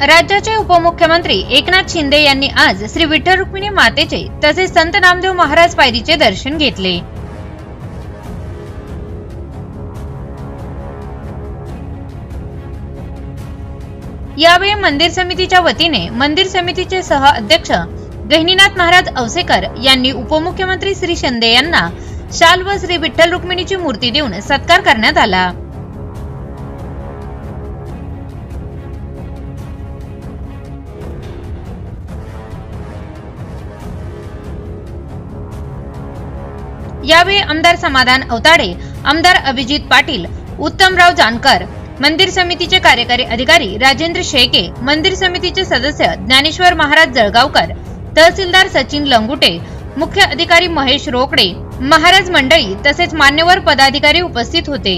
राज्याचे उपमुख्यमंत्री एकनाथ शिंदे यांनी आज श्री विठ्ठल रुक्मिणी मातेचे तसेच संत नामदेव महाराज पायरीचे दर्शन घेतले. यावेळी मंदिर समितीच्या वतीने मंदिर समितीचे सह अध्यक्ष गहिनीनाथ महाराज अवसेकर यांनी उपमुख्यमंत्री श्री शिंदे यांना शाल व श्री विठ्ठल रुक्मिणीची मूर्ती देऊन सत्कार करण्यात आला. यावेळी आमदार समाधान अवताडे आमदार अभिजित पाटील उत्तमराव जानकर मंदिर समितीचे कार्यकारी अधिकारी राजेंद्र शेके मंदिर समितीचे सदस्य ज्ञानेश्वर महाराज जळगावकर तहसीलदार सचिन लंगुटे मुख्य अधिकारी महेश रोकडे महाराज मंडळी तसेच मान्यवर पदाधिकारी उपस्थित होते.